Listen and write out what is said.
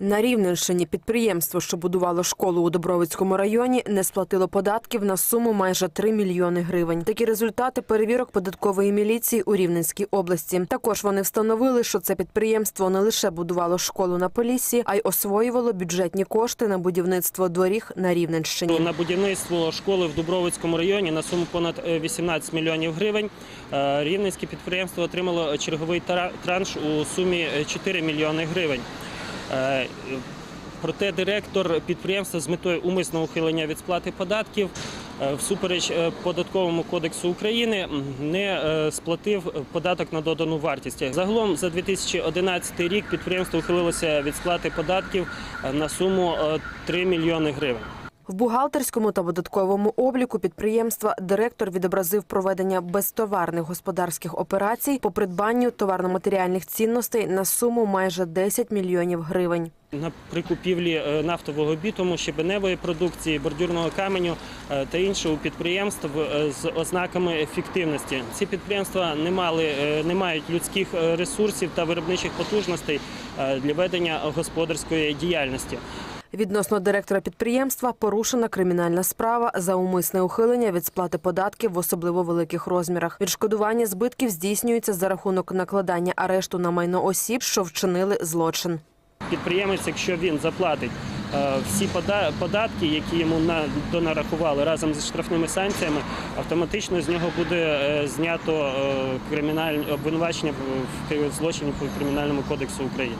На Рівненщині підприємство, що будувало школу у Добровицькому районі, не сплатило податків на суму майже 3 мільйони гривень. Такі результати перевірок податкової міліції у Рівненській області. Також вони встановили, що це підприємство не лише будувало школу на Поліссі, а й освоювало бюджетні кошти на будівництво доріг на Рівненщині. На будівництво школи в Дубровицькому районі на суму понад е, 18 мільйонів гривень е, рівненське підприємство отримало черговий транш у сумі е, 4 мільйони гривень. Е, Проте директор підприємства з метою умисного ухилення від сплати податків е, всупереч е, податковому кодексу України не сплатив податок на додану вартість. Загалом за 2011 рік підприємство ухилилося від сплати податків на суму е, 3 мільйони гривень. В бухгалтерському та податковому обліку підприємства директор відобразив проведення безтоварних господарських операцій по придбанню товарно-матеріальних цінностей на суму майже 10 мільйонів гривень. на при купівлі е, нафтового бітуму, щебеневої продукції, бордюрного каменю е, та іншого підприємств е, з ознаками ефективності. Ці підприємства не мали не мають людських ресурсів та виробничих потужностей для ведення господарської діяльності. Відносно директора підприємства порушена кримінальна справа за умисне ухилення від сплати податків в особливо великих розмірах. Відшкодування збитків здійснюється за рахунок накладання арешту на майно осіб, що вчинили злочин. Підприємець, якщо він заплатить е, всі пода- податки, які йому на донарахували разом зі штрафними санкціями, автоматично з нього буде е, знято е, кримінальне обвинувачення в злочині по кримінальному кодексу України.